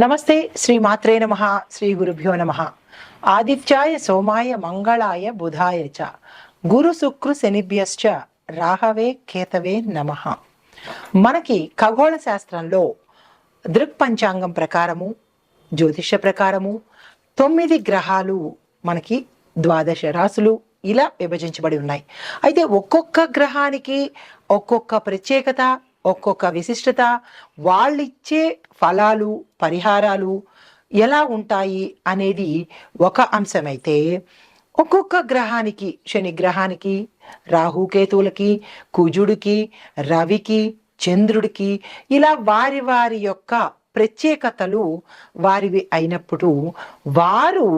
నమస్తే శ్రీ మాత్రే నమ శ్రీ గురుభ్యో నమ. ఆదిత్యాయ సోమాయ మంగళాయ బుధాయ చ. గురు శుక్రు శనిభ్యశ్చ. రాహవే కేతవే నమ. మనకి ఖగోళ శాస్త్రంలో దృక్పంచాంగం ప్రకారము జ్యోతిష ప్రకారము తొమ్మిది గ్రహాలు మనకి ద్వాదశ రాసులు ఇలా విభజించబడి ఉన్నాయి. అయితే ఒక్కొక్క గ్రహానికి ఒక్కొక్క ప్రత్యేకత ఒక్కొక్క విశిష్టత వాళ్ళిచ్చే ఫలాలు పరిహారాలు ఎలా ఉంటాయి అనేది ఒక అంశమైతే ఒక్కొక్క గ్రహానికి శని గ్రహానికి రాహుకేతువులకి కుజుడికి రవికి చంద్రుడికి ఇలా వారి వారి యొక్క ప్రత్యేకతలు వారివి అయినప్పుడు వారు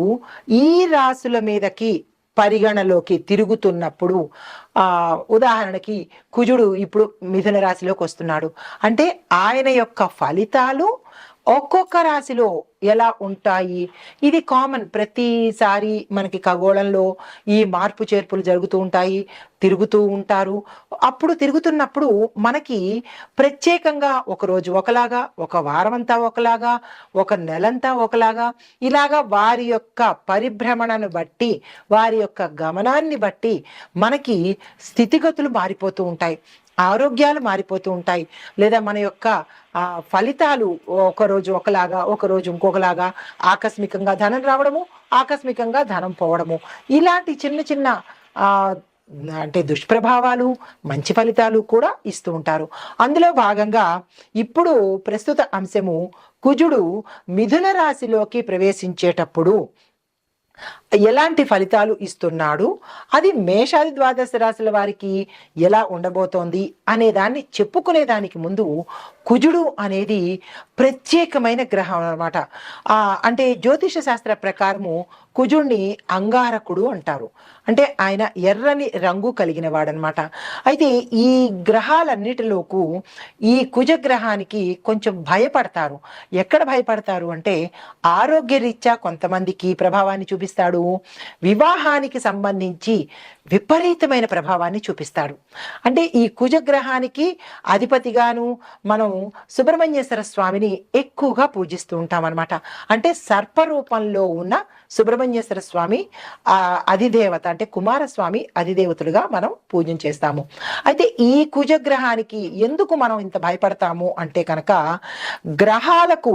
ఈ రాసుల మీదకి పరిగణలోకి తిరుగుతున్నప్పుడు ఉదాహరణకి కుజుడు ఇప్పుడు మిథున రాశిలోకి వస్తున్నాడు. అంటే ఆయన యొక్క ఫలితాలు ఒక్కొక్క రాశిలో ఎలా ఉంటాయి? ఇది కామన్. ప్రతిసారి మనకి ఖగోళంలో ఈ మార్పు చేర్పులు జరుగుతూ ఉంటాయి తిరుగుతూ ఉంటారు. అప్పుడు తిరుగుతున్నప్పుడు మనకి ప్రత్యేకంగా ఒకరోజు ఒకలాగా ఒక వారం అంతా ఒకలాగా ఒక నెలంతా ఒకలాగా ఇలాగా వారి యొక్క పరిభ్రమణను బట్టి వారి యొక్క గమనాన్ని బట్టి మనకి స్థితిగతులు మారిపోతూ ఉంటాయి. ఆరోగ్యాలు మారిపోతూ ఉంటాయి. లేదా మన యొక్క ఫలితాలు ఒక రోజు ఒకలాగా ఒక రోజు ఇంకొకలాగా ఆకస్మికంగా ధనం రావడము ఆకస్మికంగా ధనం పోవడము. ఇలాంటి చిన్న చిన్న అంటే దుష్ప్రభావాలు మంచి ఫలితాలు కూడా ఇస్తూ ఉంటారు. అందులో భాగంగా ఇప్పుడు ప్రస్తుత అంశము కుజుడు మిథున రాశిలోకి ప్రవేశించేటప్పుడు ఎలాంటి ఫలితాలు ఇస్తున్నాడు? అది మేషాది ద్వాదశ రాశుల వారికి ఎలా ఉండబోతోంది? అనే దాన్ని ముందు కుజుడు అనేది ప్రత్యేకమైన గ్రహం అన్నమాట. అంటే జ్యోతిష శాస్త్ర ప్రకారము కుజుడిని అంగారకుడు అంటారు. అంటే ఆయన ఎర్రని రంగు కలిగిన వాడనమాట అయితే ఈ గ్రహాలన్నిటిలోకు ఈ కుజ గ్రహానికి కొంచెం భయపడతారు. ఎక్కడ భయపడతారు అంటే ఆరోగ్యరీత్యా కొంతమందికి ప్రభావాన్ని చూపిస్తాడు. వివాహానికి సంబంధించి విపరీతమైన ప్రభావాన్ని చూపిస్తాడు. అంటే ఈ కుజగ్రహ గ్రహానికి అధిపతిగాను మనం సుబ్రహ్మణ్యేశ్వర స్వామిని ఎక్కువగా పూజిస్తూ ఉంటాం అనమాట అంటే సర్పరూపంలో ఉన్న సుబ్రహ్మణ్యేశ్వర స్వామి ఆ అధిదేవత అంటే కుమారస్వామి అధిదేవతలుగా మనం పూజన చేస్తాము. అయితే ఈ కుజగ్రహానికి ఎందుకు మనం ఇంత భయపడతాము అంటే కనుక గ్రహాలకు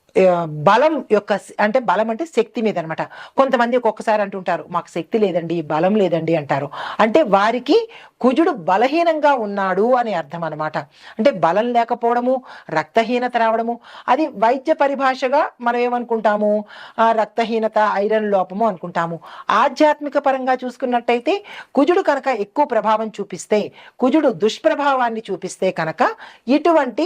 బలం యొక్క అంటే బలం అంటే శక్తి మీద అనమాట కొంతమంది ఒక్కొక్కసారి అంటుంటారు మాకు శక్తి లేదండి బలం లేదండి అంటారు. అంటే వారికి కుజుడు బలహీనంగా ఉన్నాడు అని అర్థం అనమాట అంటే బలం లేకపోవడము రక్తహీనత రావడము అది వైద్య పరిభాషగా మనం ఏమనుకుంటాము? ఆ రక్తహీనత ఐరన్ లోపము అనుకుంటాము. ఆధ్యాత్మిక పరంగా చూసుకున్నట్టయితే కుజుడు కనుక ఎక్కువ ప్రభావం చూపిస్తే కుజుడు దుష్ప్రభావాన్ని చూపిస్తే కనుక ఇటువంటి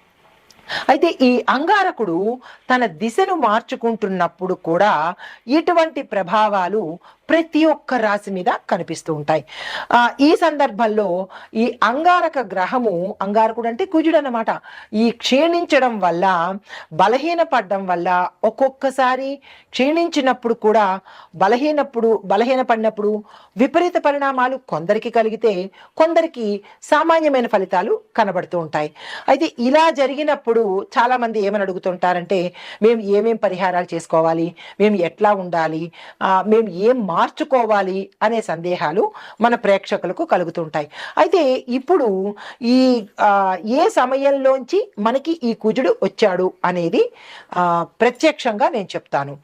అయితే ఈ అంగారకుడు తన దిశను మార్చుకుంటున్నప్పుడు కూడా ఇటువంటి ప్రభావాలు ప్రతి ఒక్క రాశి మీద కనిపిస్తూ ఉంటాయి. ఈ సందర్భంలో ఈ అంగారక గ్రహము అంగారకుడు అంటే కుజుడు అన్నమాట ఈ క్షీణించడం వల్ల బలహీనపడడం వల్ల ఒక్కొక్కసారి క్షీణించినప్పుడు కూడా బలహీనప్పుడు బలహీనపడినప్పుడు విపరీత పరిణామాలు కొందరికి కలిగితే కొందరికి సామాన్యమైన ఫలితాలు కనబడుతూ ఉంటాయి. అయితే ఇలా జరిగినప్పుడు చాలా మంది ఏమని అడుగుతుంటారంటే మేము ఏమేం పరిహారాలు చేసుకోవాలి? మేము ఎట్లా ఉండాలి? మేము ఏం మార్చుకోవాలి? అనే సందేహాలు మన ప్రేక్షకులకు కలుగుతుంటాయి. అయితే ఇప్పుడు ఈ ఏ సమయంలోంచి మనకి ఈ కుజుడు వచ్చాడు అనేది ప్రత్యక్షంగా నేను చెప్తాను.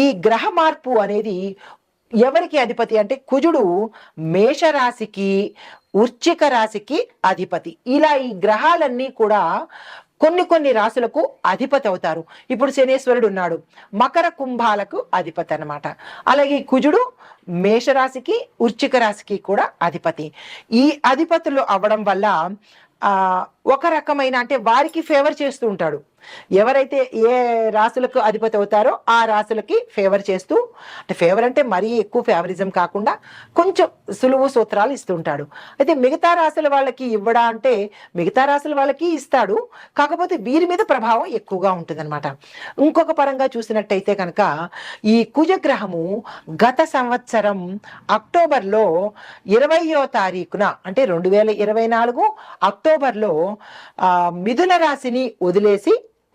ఈ గ్రహ మార్పు అనేది ఎవరికి అధిపతి? అంటే కుజుడు మేషరాశికి వృచ్చిక రాశికి అధిపతి. ఇలా ఈ గ్రహాలన్నీ కూడా కొన్ని కొన్ని రాశులకు అధిపతి అవుతారు. ఇప్పుడు శనేశ్వరుడు ఉన్నాడు. మకర కుంభాలకు అధిపతి అన్నమాట. అలాగే కుజుడు మేషరాశికి ఉర్చిక రాశికి కూడా అధిపతి. ఈ అధిపతులు అవ్వడం వల్ల ఒక రకమైన అంటే వారికి ఫేవర్ చేస్తూ ఉంటాడు. ఎవరైతే ఏ రాశులకు అధిపతి అవుతారో ఆ రాశులకి ఫేవర్ చేస్తూ అంటే ఫేవర్ అంటే మరీ ఎక్కువ ఫేవరిజం కాకుండా కొంచెం సులువు సూత్రాలు ఇస్తుంటాడు. అయితే మిగతా రాశుల వాళ్ళకి ఇవ్వడా అంటే మిగతా రాశుల వాళ్ళకి ఇస్తాడు. కాకపోతే వీరి మీద ప్రభావం ఎక్కువగా ఉంటుందన్నమాట. ఇంకొక పరంగా చూసినట్టయితే కనుక ఈ కుజగ్రహము గత సంవత్సరం అక్టోబర్లో ఇరవయో తారీఖున అంటే రెండు వేల ఇరవై నాలుగు అక్టోబర్లో మిథున రాశిని వదిలేసి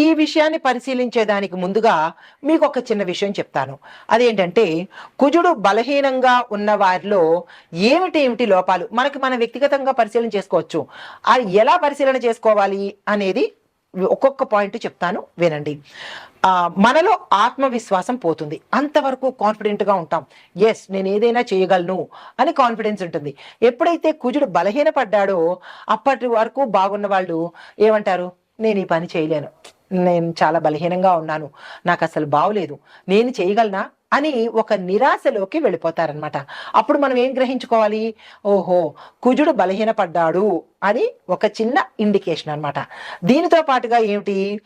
ఈ విషయాన్ని పరిశీలించేదానికి ముందుగా మీకు ఒక చిన్న విషయం చెప్తాను. అదేంటంటే కుజుడు బలహీనంగా ఉన్న వారిలో ఏమిటి ఏమిటి లోపాలు? మనకి మన వ్యక్తిగతంగా పరిశీలన చేసుకోవచ్చు. అది ఎలా పరిశీలన చేసుకోవాలి అనేది ఒక్కొక్క పాయింట్ చెప్తాను వినండి. మనలో ఆత్మవిశ్వాసం పోతుంది. అంతవరకు కాన్ఫిడెంట్గా ఉంటాం. ఎస్ నేను ఏదైనా చేయగలను అని కాన్ఫిడెన్స్ ఉంటుంది. ఎప్పుడైతే కుజుడు బలహీనపడ్డాడో అప్పటి వరకు బాగున్న వాళ్ళు ఏమంటారు? నేను ఈ పని చేయలేను. నేను చాలా బలహీనంగా ఉన్నాను. నాకు అసలు బాగోలేదు నేను చేయగలనా? అని ఒక నిరాశలోకి వెళ్ళిపోతారనమాట అప్పుడు మనం ఏం గ్రహించుకోవాలి? ఓహో కుజుడు బలహీనపడ్డాడు అని ఒక చిన్న ఇండికేషన్ అనమాట దీనితో పాటుగా ఏమిటి?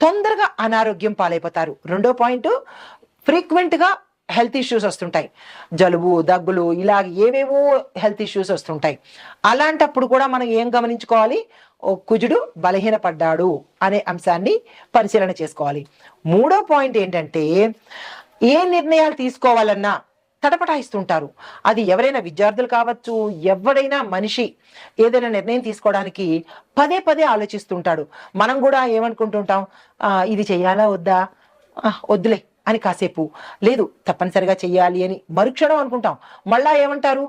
తొందరగా అనారోగ్యం పాలైపోతారు. రెండో పాయింట్ ఫ్రీక్వెంట్గా హెల్త్ ఇష్యూస్ వస్తుంటాయి. జలుబు దగ్గులు ఇలా ఏవేవో హెల్త్ ఇష్యూస్ వస్తుంటాయి. అలాంటప్పుడు కూడా మనం ఏం గమనించుకోవాలి? కుజుడు బలహీనపడ్డాడు అనే అంశాన్ని పరిశీలన చేసుకోవాలి. మూడో పాయింట్ ఏంటంటే ఏ నిర్ణయాలు తీసుకోవాలన్నా తటపటాయిస్తుంటారు. అది ఎవరైనా విద్యార్థులు కావచ్చు ఎవడైనా మనిషి ఏదైనా నిర్ణయం తీసుకోవడానికి పదే పదే ఆలోచిస్తుంటాడు. మనం కూడా ఏమనుకుంటుంటాం? ఇది చేయాలా వద్దా? వద్దులే అని కాసేపు. లేదు తప్పనిసరిగా చెయ్యాలి అని మరుక్షణం అనుకుంటాం. మళ్ళా ఏమంటారు?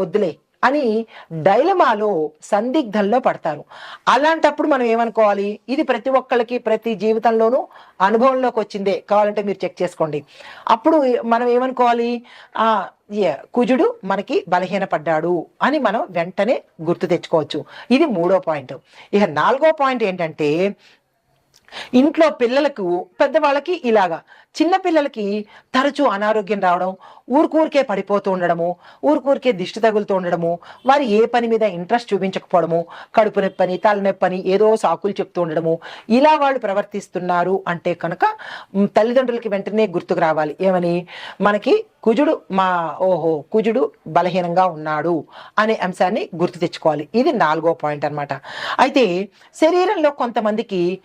వద్దులే అని డైలమాలో సందిగ్ధంలో పడతారు. అలాంటప్పుడు మనం ఏమనుకోవాలి? ఇది ప్రతి ఒక్కళ్ళకి ప్రతి జీవితంలోనూ అనుభవంలోకి వచ్చిందే. కావాలంటే మీరు చెక్ చేసుకోండి. అప్పుడు మనం ఏమనుకోవాలి? ఆ కుజుడు మనకి బలహీనపడ్డాడు అని మనం వెంటనే గుర్తు తెచ్చుకోవచ్చు. ఇది మూడో పాయింట్. ఇక నాలుగో పాయింట్ ఏంటంటే ఇంట్లో పిల్లలకు పెద్దవాళ్ళకి ఇలాగా. చిన్న పిల్లలకి తరచూ అనారోగ్యం రావడం ఊరికూరికే పడిపోతూ ఉండడము ఊరికూరికే దిష్టి తగులుతూ ఉండడము వారు ఏ పని మీద ఇంట్రెస్ట్ చూపించకపోవడము కడుపు నొప్పని తలనొప్పని ఏదో సాకులు చెప్తూ ఉండడము ఇలా వాళ్ళు ప్రవర్తిస్తున్నారు అంటే కనుక తల్లిదండ్రులకి వెంటనే గుర్తుకు రావాలి. ఏమని? మనకి కుజుడు మా ఓహో కుజుడు బలహీనంగా ఉన్నాడు అనే అంశాన్ని గుర్తు తెచ్చుకోవాలి. ఇది నాలుగో పాయింట్ అన్నమాట. అయితే శరీరంలో కొంతమందికి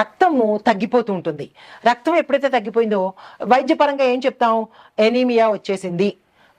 రక్తము తగ్గిపోతూ ఉంటుంది రక్తం ఎప్పుడైతే తగ్గిపోయిందో వైద్యపరంగా ఏం చెప్తాం? ఎనీమియా వచ్చేసింది.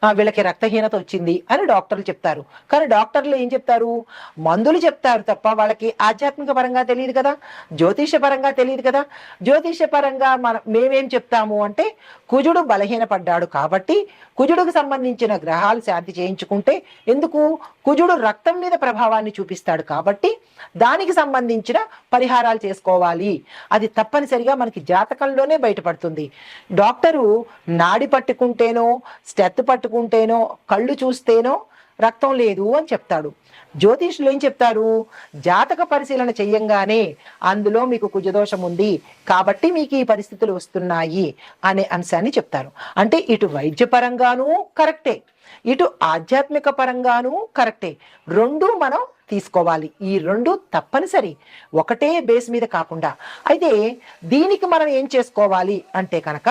వీళ్ళకి రక్తహీనత వచ్చింది అని డాక్టర్లు చెప్తారు. కానీ డాక్టర్లు ఏం చెప్తారు? మందులు చెప్తారు తప్ప వాళ్ళకి ఆధ్యాత్మిక పరంగా తెలియదు కదా? జ్యోతిష పరంగా తెలియదు కదా? జ్యోతిష పరంగా మన మేమేం చెప్తాము అంటే కుజుడు బలహీనపడ్డాడు కాబట్టి కుజుడుకు సంబంధించిన గ్రహాలు శాంతి చేయించుకుంటే ఎందుకు? కుజుడు రక్తం మీద ప్రభావాన్ని చూపిస్తాడు కాబట్టి దానికి సంబంధించిన పరిహారాలు చేసుకోవాలి. అది తప్పనిసరిగా మనకి జాతకంలోనే బయటపడుతుంది. డాక్టరు నాడి పట్టుకుంటేనో స్టెత్ పట్టుకుంటేనో కళ్ళు చూస్తేనో రక్తం లేదు అని చెప్తాడు. జ్యోతిష్యులు ఏం చెప్తారు? జాతక పరిశీలన చెయ్యంగానే అందులో మీకు కుజదోషం ఉంది కాబట్టి మీకు ఈ పరిస్థితులు వస్తున్నాయి అనే అంశాన్ని చెప్తారు. అంటే ఇటు వైద్యపరంగానూ కరెక్టే ఇటు ఆధ్యాత్మిక పరంగానూ కరెక్టే. రెండు మనం తీసుకోవాలి. ఈ రెండు తప్పనిసరి. ఒకటే బేస్ మీద కాకుండా. అయితే దీనికి మనం ఏం చేసుకోవాలి అంటే కనుక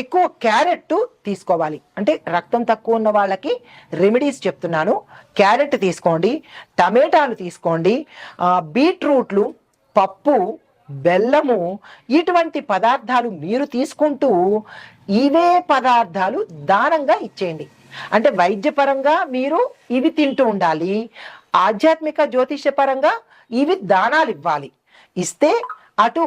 ఎక్కువ క్యారెట్ తీసుకోవాలి. అంటే రక్తం తక్కువ ఉన్న వాళ్ళకి రెమెడీస్ చెప్తున్నాను. క్యారెట్ తీసుకోండి టమాటాలు తీసుకోండి బీట్రూట్లు పప్పు బెల్లము ఇటువంటి పదార్థాలు మీరు తీసుకుంటూ ఇవే పదార్థాలు దానంగా ఇచ్చేయండి. అంటే వైద్యపరంగా మీరు ఇవి తింటూ ఉండాలి. ఆధ్యాత్మిక జ్యోతిష్యపరంగా ఇవి దానాలు ఇవ్వాలి. ఇస్తే అటు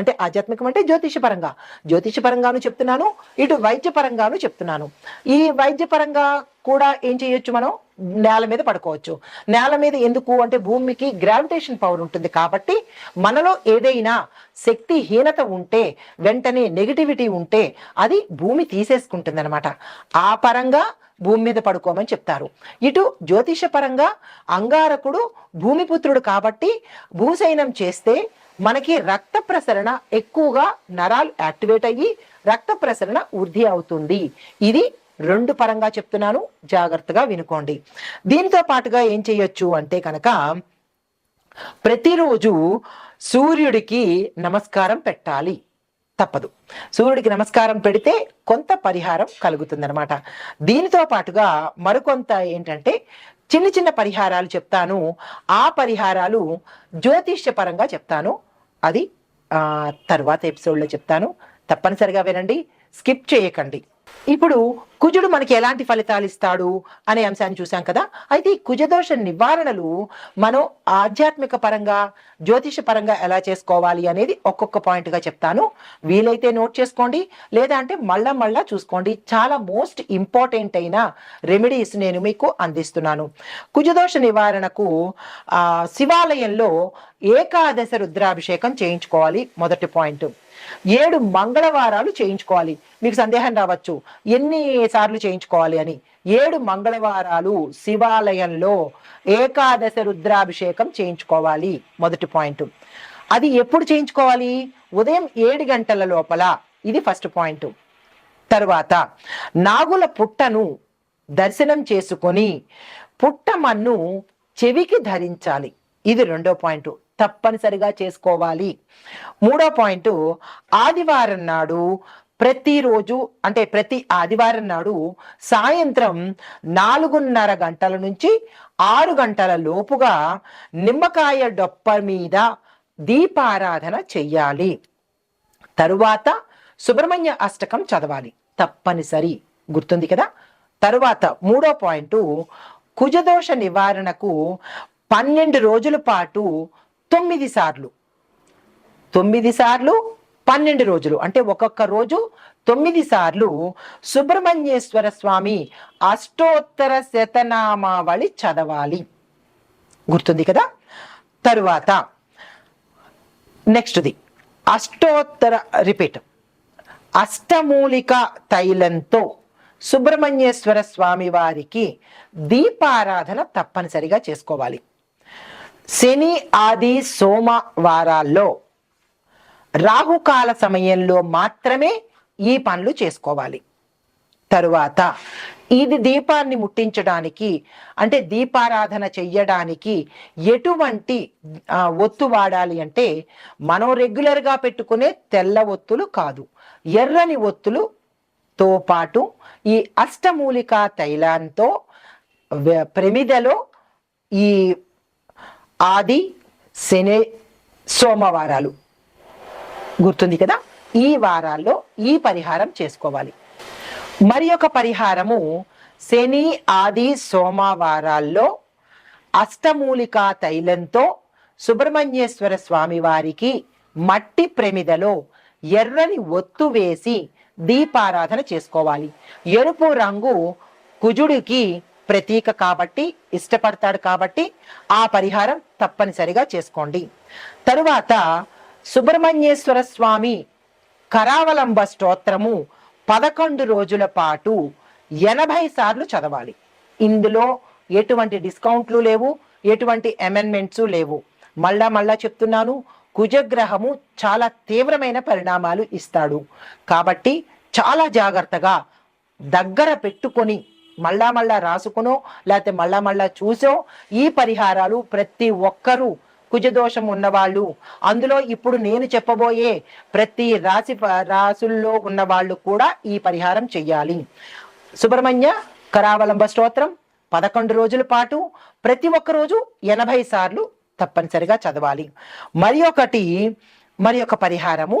అంటే ఆధ్యాత్మికం అంటే జ్యోతిషపరంగా జ్యోతిషపరంగాను చెప్తున్నాను ఇటు వైద్యపరంగాను చెప్తున్నాను. ఈ వైద్యపరంగా కూడా ఏం చేయొచ్చు మనం? నేల మీద పడుకోవచ్చు. నేల మీద ఎందుకు? అంటే భూమికి గ్రావిటేషన్ పవర్ ఉంటుంది కాబట్టి మనలో ఏదైనా శక్తిహీనత ఉంటే వెంటనే నెగిటివిటీ ఉంటే అది భూమి తీసేసుకుంటుంది అనమాట ఆ పరంగా భూమి మీద పడుకోమని చెప్తారు. ఇటు జ్యోతిష పరంగా అంగారకుడు భూమిపుత్రుడు కాబట్టి భూశయనం చేస్తే మనకి రక్త ప్రసరణ ఎక్కువగా నరాలు యాక్టివేట్ అయ్యి రక్త ప్రసరణ వృద్ధి అవుతుంది. ఇది రెండు పరంగా చెప్తున్నాను. జాగ్రత్తగా వినుకోండి. దీనితో పాటుగా ఏం చేయొచ్చు అంటే కనుక ప్రతిరోజు సూర్యుడికి నమస్కారం పెట్టాలి. తప్పదు. సూర్యుడికి నమస్కారం పెడితే కొంత పరిహారం కలుగుతుందనమాట దీనితో పాటుగా మరికొంత ఏంటంటే చిన్న చిన్న పరిహారాలు చెప్తాను. ఆ పరిహారాలు జ్యోతిష్యపరంగా చెప్తాను. అది తర్వాత ఎపిసోడ్లో చెప్తాను. తప్పనిసరిగా వినండి. స్కిప్ చేయకండి. ఇప్పుడు కుజుడు మనకి ఎలాంటి ఫలితాలు ఇస్తాడు అనే అంశాన్ని చూసాం కదా. అయితే ఈ కుజదోష నివారణలు మనం ఆధ్యాత్మిక పరంగా జ్యోతిష పరంగా ఎలా చేసుకోవాలి అనేది ఒక్కొక్క పాయింట్గా చెప్తాను. వీలైతే నోట్ చేసుకోండి లేదా అంటే మళ్ళా మళ్ళా చూసుకోండి. చాలా మోస్ట్ ఇంపార్టెంట్ అయిన రెమెడీస్ నేను మీకు అందిస్తున్నాను. కుజదోష నివారణకు శివాలయంలో ఏకాదశ రుద్రాభిషేకం చేయించుకోవాలి. మొదటి పాయింట్ ఏడు మంగళవారాలు చేయించుకోవాలి. మీకు సందేహం రావచ్చు. ఎన్ని సార్లు చేయించుకోవాలి అని. ఏడు మంగళవారాలు శివాలయంలో ఏకాదశ రుద్రాభిషేకం చేయించుకోవాలి. మొదటి పాయింట్. అది ఎప్పుడు చేయించుకోవాలి? ఉదయం ఏడు గంటల లోపల. ఇది ఫస్ట్ పాయింట్. తర్వాత నాగుల పుట్టను దర్శనం చేసుకొని పుట్టమన్ను చెవికి ధరించాలి. ఇది రెండో పాయింట్. తప్పనిసరిగా చేసుకోవాలి. మూడో పాయింట్ ఆదివారం నాడు ప్రతిరోజు అంటే ప్రతి ఆదివారం నాడు సాయంత్రం నాలుగున్నర గంటల నుంచి ఆరు గంటల లోపుగా నిమ్మకాయ డొప్ప మీద దీపారాధన చెయ్యాలి. తరువాత సుబ్రహ్మణ్య అష్టకం చదవాలి. తప్పనిసరి. గుర్తుంది కదా? తరువాత మూడో పాయింట్ కుజదోష నివారణకు పన్నెండు రోజుల పాటు తొమ్మిది సార్లు. తొమ్మిది సార్లు పన్నెండు రోజులు. అంటే ఒక్కొక్క రోజు తొమ్మిది సార్లు సుబ్రహ్మణ్యేశ్వర స్వామి అష్టోత్తర శతనామావళి చదవాలి. గుర్తుంది కదా? తరువాత నెక్స్ట్ది. అష్టోత్తర రిపీట్. అష్టమూలిక తైలంతో సుబ్రహ్మణ్యేశ్వర స్వామి వారికి దీపారాధన తప్పనిసరిగా చేసుకోవాలి. శని ఆది సోమ వారాల్లో రాహుకాల సమయంలో మాత్రమే ఈ పనులు చేసుకోవాలి. తరువాత ఇది దీపాన్ని ముట్టించడానికి అంటే దీపారాధన చెయ్యడానికి ఎటువంటి ఒత్తు వాడాలి అంటే మనం రెగ్యులర్గా పెట్టుకునే తెల్ల ఒత్తులు కాదు. ఎర్రని ఒత్తులుతో పాటు ఈ అష్టమూలికా తైలంతో ప్రమిదలో ఈ ఆది శని సోమవారాలు. గుర్తుంది కదా? ఈ వారాల్లో ఈ పరిహారం చేసుకోవాలి. మరి ఒక పరిహారము శని ఆది సోమవారాల్లో అష్టమూలికా తైలంతో సుబ్రహ్మణ్యేశ్వర స్వామి వారికి మట్టి ప్రమిదలో ఎర్రని ఒత్తు వేసి దీపారాధన చేసుకోవాలి. ఎరుపు రంగు కుజుడికి ప్రతీక కాబట్టి ఇష్టపడతాడు కాబట్టి ఆ పరిహారం తప్పనిసరిగా చేసుకోండి. తరువాత సుబ్రహ్మణ్యేశ్వర స్వామి కరావలంబ స్తోత్రము పదకొండు రోజుల పాటు ఎనభై సార్లు చదవాలి. ఇందులో ఎటువంటి డిస్కౌంట్లు లేవు ఎటువంటి అమెండ్మెంట్స్ లేవు. మళ్ళా మళ్ళా చెప్తున్నాను కుజగ్రహము చాలా తీవ్రమైన పరిణామాలు ఇస్తాడు. కాబట్టి చాలా జాగ్రత్తగా దగ్గర పెట్టుకొని మళ్ళా మళ్ళా రాసుకునో లేకపోతే మళ్ళా మళ్ళా చూసో ఈ పరిహారాలు ప్రతి ఒక్కరూ కుజదోషం ఉన్నవాళ్ళు. అందులో ఇప్పుడు నేను చెప్పబోయే ప్రతి రాశి రాసుల్లో ఉన్న వాళ్ళు కూడా ఈ పరిహారం చెయ్యాలి. సుబ్రహ్మణ్య కరావలంబ స్తోత్రం పదకొండు రోజుల పాటు ప్రతి ఒక్క రోజు ఎనభై సార్లు తప్పనిసరిగా చదవాలి. మరి ఒకటి మరి ఒక పరిహారము.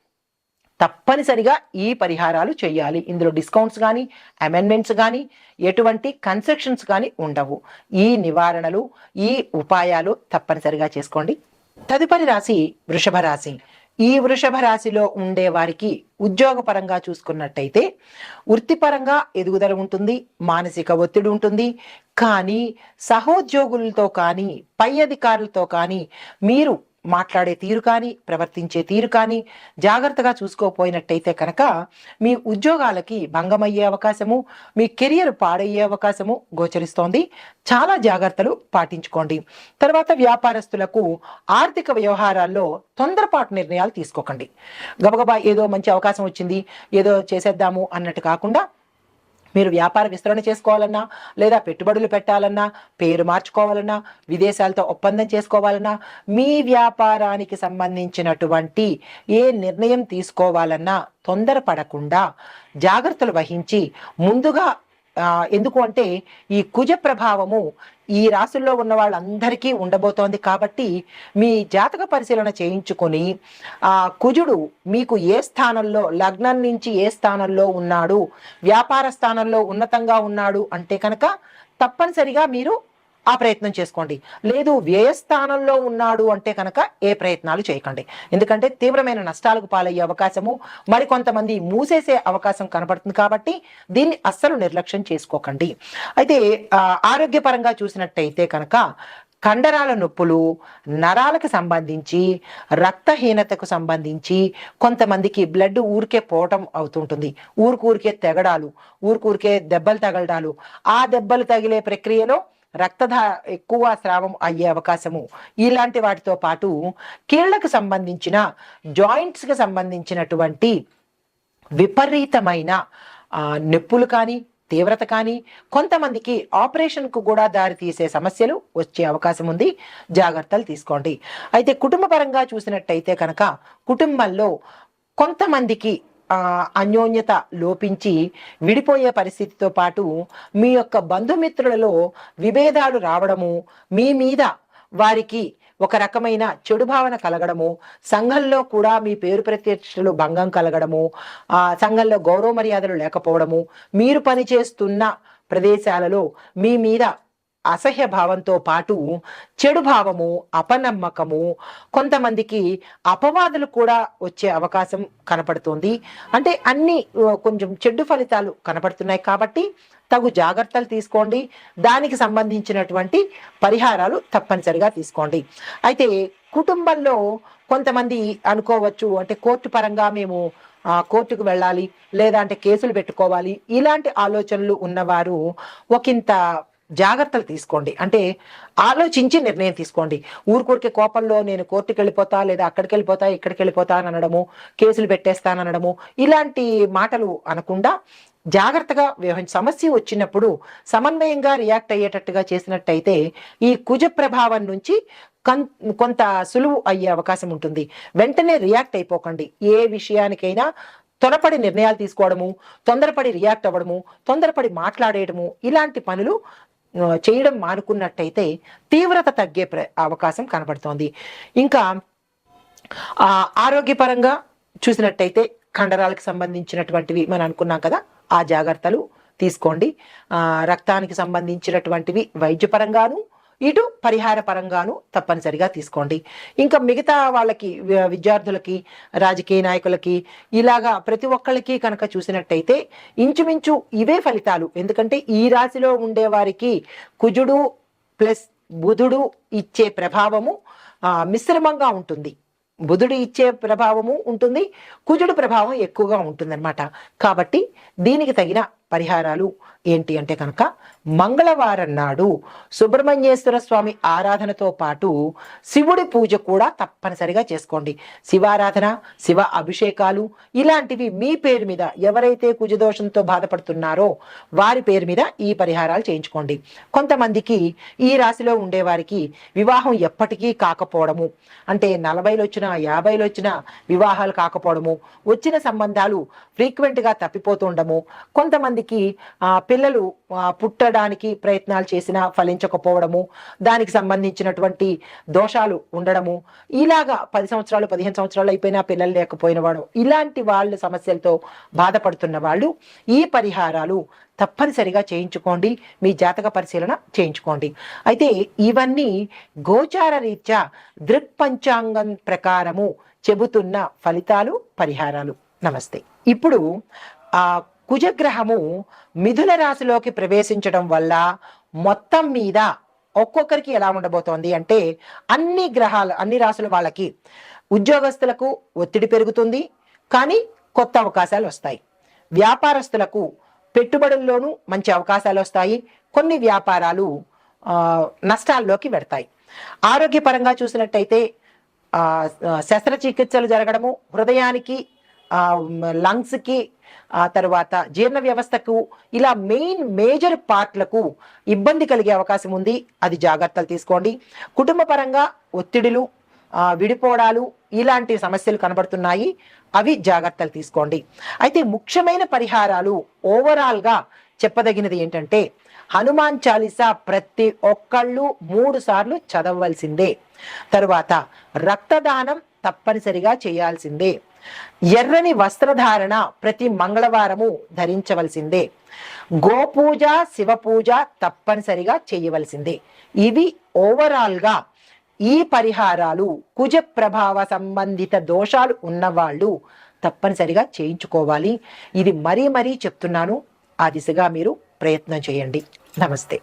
తప్పనిసరిగా ఈ పరిహారాలు చేయాలి. ఇందులో డిస్కౌంట్స్ కానీ అమెండ్మెంట్స్ కానీ ఎటువంటి కన్సెషన్స్ కానీ ఉండవు. ఈ నివారణలు ఈ ఉపాయాలు తప్పనిసరిగా చేసుకోండి. తదుపరి రాశి వృషభ రాశి. ఈ వృషభ రాశిలో ఉండే వారికి ఉద్యోగపరంగా చూసుకున్నట్టయితే వృత్తిపరంగా ఎదుగుదల ఉంటుంది మానసిక ఒత్తిడి ఉంటుంది. కానీ సహోద్యోగులతో కానీ పై అధికారులతో కానీ మీరు మాట్లాడే తీరు కానీ ప్రవర్తించే తీరు కానీ జాగ్రత్తగా చూసుకోపోయినట్టయితే కనుక మీ ఉద్యోగాలకి భంగమయ్యే అవకాశము మీ కెరియర్ పాడయ్యే అవకాశము గోచరిస్తోంది. చాలా జాగ్రత్తలు పాటించుకోండి. తర్వాత వ్యాపారస్తులకు ఆర్థిక వ్యవహారాల్లో తొందరపాటు నిర్ణయాలు తీసుకోకండి. గబగబా ఏదో మంచి అవకాశం వచ్చింది ఏదో చేసేద్దాము అన్నట్టు కాకుండా మీరు వ్యాపార విస్తరణ చేసుకోవాలన్నా లేదా పెట్టుబడులు పెట్టాలన్నా పేరు మార్చుకోవాలన్నా విదేశాలతో ఒప్పందం చేసుకోవాలన్నా మీ వ్యాపారానికి సంబంధించినటువంటి ఏ నిర్ణయం తీసుకోవాలన్నా తొందరపడకుండా జాగ్రత్తలు వహించి ముందుగా ఎందుకు అంటే ఈ కుజ ప్రభావము ఈ రాశుల్లో ఉన్న వాళ్ళందరికీ ఉండబోతోంది కాబట్టి మీ జాతక పరిశీలన చేయించుకొని ఆ కుజుడు మీకు ఏ స్థానంలో లగ్నం నుంచి ఏ స్థానంలో ఉన్నాడు వ్యాపార స్థానంలో ఉన్నతంగా ఉన్నాడు అంటే కనుక తప్పనిసరిగా మీరు ఆ ప్రయత్నం చేసుకోండి. లేదు వ్యయస్థానంలో ఉన్నాడు అంటే కనుక ఏ ప్రయత్నాలు చేయకండి. ఎందుకంటే తీవ్రమైన నష్టాలకు పాలయ్యే అవకాశము మరికొంతమంది మూసేసే అవకాశం కనపడుతుంది కాబట్టి దీన్ని అస్సలు నిర్లక్ష్యం చేసుకోకండి. అయితే ఆరోగ్యపరంగా చూసినట్టయితే కనుక కండరాల నొప్పులు నరాలకు సంబంధించి రక్తహీనతకు సంబంధించి కొంతమందికి బ్లడ్ ఊరికే పోవటం అవుతుంటుంది. ఊరికూరికే తెగడాలు ఊరికూరికే దెబ్బలు తగలడాలు. ఆ దెబ్బలు తగిలే ప్రక్రియలో రక్తధా ఎక్కువ స్రావం అయ్యే అవకాశము. ఇలాంటి వాటితో పాటు కీళ్ళకు సంబంధించిన జాయింట్స్కి సంబంధించినటువంటి విపరీతమైన నొప్పులు కానీ తీవ్రత కానీ కొంతమందికి ఆపరేషన్కు కూడా దారి తీసే సమస్యలు వచ్చే అవకాశం ఉంది. జాగ్రత్తలు తీసుకోండి. అయితే కుటుంబపరంగా చూసినట్టయితే కనుక కుటుంబంలో కొంతమందికి అన్యోన్యత లోపించి విడిపోయే పరిస్థితితో పాటు మీ యొక్క బంధుమిత్రులలో విభేదాలు రావడము మీ మీద వారికి ఒక రకమైన చెడు భావన కలగడము సంఘంలో కూడా మీ పేరు ప్రతిష్టలు భంగం కలగడము ఆ సంఘంలో గౌరవ మర్యాదలు లేకపోవడము మీరు పనిచేస్తున్న ప్రదేశాలలో మీ మీద అసహ్య భావంతో పాటు చెడు భావము అపనమ్మకము కొంతమందికి అపవాదులు కూడా వచ్చే అవకాశం కనపడుతుంది. అంటే అన్ని కొంచెం చెడ్డు ఫలితాలు కనపడుతున్నాయి కాబట్టి తగు జాగ్రత్తలు తీసుకోండి. దానికి సంబంధించినటువంటి పరిహారాలు తప్పనిసరిగా తీసుకోండి. అయితే కుటుంబంలో కొంతమంది అనుకోవచ్చు అంటే కోర్టు పరంగా మేము కోర్టుకు వెళ్ళాలి లేదా అంటే కేసులు పెట్టుకోవాలి ఇలాంటి ఆలోచనలు ఉన్నవారు ఒకంత జాగ్రత్తలు తీసుకోండి. అంటే ఆలోచించి నిర్ణయం తీసుకోండి. ఊరికూరికే కోపంలో నేను కోర్టుకి వెళ్ళిపోతా లేదా అక్కడికి వెళ్ళిపోతా ఇక్కడికి వెళ్ళిపోతా అని అనడము కేసులు పెట్టేస్తాననడము ఇలాంటి మాటలు అనకుండా జాగ్రత్తగా వ్యవహరించి సమస్య వచ్చినప్పుడు సమన్వయంగా రియాక్ట్ అయ్యేటట్టుగా చేసినట్టయితే ఈ కుజ ప్రభావం నుంచి కొంత సులువు అయ్యే అవకాశం ఉంటుంది. వెంటనే రియాక్ట్ అయిపోకండి. ఏ విషయానికైనా త్వరపడి నిర్ణయాలు తీసుకోవడము తొందరపడి రియాక్ట్ అవ్వడము తొందరపడి మాట్లాడేయడము ఇలాంటి పనులు చేయడం మానుకున్నట్టయితే తీవ్రత తగ్గే ప్ర అవకాశం కనబడుతోంది. ఇంకా ఆరోగ్యపరంగా చూసినట్టయితే కండరాలకు సంబంధించినటువంటివి మనం అనుకున్నాం కదా ఆ జాగ్రత్తలు తీసుకోండి. రక్తానికి సంబంధించినటువంటివి వైద్యపరంగాను ఇటు పరిహార పరంగాను తప్పనిసరిగా తీసుకోండి. ఇంకా మిగతా వాళ్ళకి వి- విద్యార్థులకి రాజకీయ నాయకులకి ఇలాగా ప్రతి ఒక్కళ్ళకి కనుక చూసినట్టయితే ఇంచుమించు ఇవే ఫలితాలు. ఎందుకంటే ఈ రాశిలో ఉండే వారికి కుజుడు ప్లస్ బుధుడు ఇచ్చే ప్రభావము మిశ్రమంగా ఉంటుంది. బుధుడు ఇచ్చే ప్రభావము ఉంటుంది కుజుడు ప్రభావం ఎక్కువగా ఉంటుందన్నమాట. కాబట్టి దీనికి తగిన పరిహారాలు ఏంటి అంటే కనుక మంగళవారం నాడు సుబ్రహ్మణ్యేశ్వర స్వామి ఆరాధనతో పాటు శివుడి పూజ కూడా తప్పనిసరిగా చేసుకోండి. శివారాధన శివ అభిషేకాలు ఇలాంటివి మీ పేరు మీద ఎవరైతే కుజదోషంతో బాధపడుతున్నారో వారి పేరు మీద ఈ పరిహారాలు చేయించుకోండి. కొంతమందికి ఈ రాశిలో ఉండేవారికి వివాహం ఎప్పటికీ కాకపోవడము అంటే నలభైలో వచ్చిన యాభైలో వచ్చిన వివాహాలు కాకపోవడము వచ్చిన సంబంధాలు ఫ్రీక్వెంట్గా తప్పిపోతుండము కొంతమంది కొంతమందికి ఆ, పిల్లలు పుట్టడానికి ప్రయత్నాలు చేసినా ఫలించకపోవడము దానికి సంబంధించినటువంటి దోషాలు ఉండడము ఇలాగా పది సంవత్సరాలు పదిహేను సంవత్సరాలు అయిపోయినా పిల్లలు లేకపోయిన వాడు ఇలాంటి వాళ్ళ సమస్యలతో బాధపడుతున్న వాళ్ళు ఈ పరిహారాలు తప్పనిసరిగా చేయించుకోండి మీ జాతక పరిశీలన చేయించుకోండి. అయితే ఇవన్నీ గోచార రీత్యా దృక్పంచాంగం ప్రకారము చెబుతున్న ఫలితాలు పరిహారాలు. నమస్తే. ఇప్పుడు ఆ కుజగ్రహము మిథున రాశిలోకి ప్రవేశించడం వల్ల మొత్తం మీద ఒక్కొక్కరికి ఎలా ఉండబోతోంది అంటే అన్ని గ్రహాలు అన్ని రాశుల వాళ్ళకి ఉద్యోగస్తులకు ఒత్తిడి పెరుగుతుంది కానీ కొత్త అవకాశాలు వస్తాయి. వ్యాపారస్తులకు పెట్టుబడుల్లోనూ మంచి అవకాశాలు వస్తాయి. కొన్ని వ్యాపారాలు నష్టాల్లోకి వెడతాయి. ఆరోగ్యపరంగా చూసినట్టయితే శస్త్రచికిత్సలు జరగడము హృదయానికి లంగ్స్కి ఆ తర్వాత జీర్ణ వ్యవస్థకు ఇలా మెయిన్ మేజర్ పార్ట్లకు ఇబ్బంది కలిగే అవకాశం ఉంది. అది జాగ్రత్తలు తీసుకోండి. కుటుంబ పరంగా ఒత్తిడులు విడిపోవడాలు ఇలాంటి సమస్యలు కనబడుతున్నాయి. అవి జాగ్రత్తలు తీసుకోండి. అయితే ముఖ్యమైన పరిహారాలు ఓవరాల్గా చెప్పదగినది ఏంటంటే హనుమాన్ చాలీసా ప్రతి ఒక్కళ్ళు మూడు సార్లు చదవవలసిందే. తరువాత రక్తదానం తప్పనిసరిగా చేయాల్సిందే. ఎర్రని వస్త్రధారణ ప్రతి మంగళవారము ధరించవలసిందే. గోపూజ శివపూజ తప్పనిసరిగా చేయవలసిందే. ఇవి ఓవరాల్గా ఈ పరిహారాలు కుజ ప్రభావ సంబంధిత దోషాలు ఉన్నవాళ్ళు తప్పనిసరిగా చేయించుకోవాలి. ఇది మరీ మరీ చెప్తున్నాను. ఆ దిశగా మీరు ప్రయత్నం చేయండి. నమస్తే.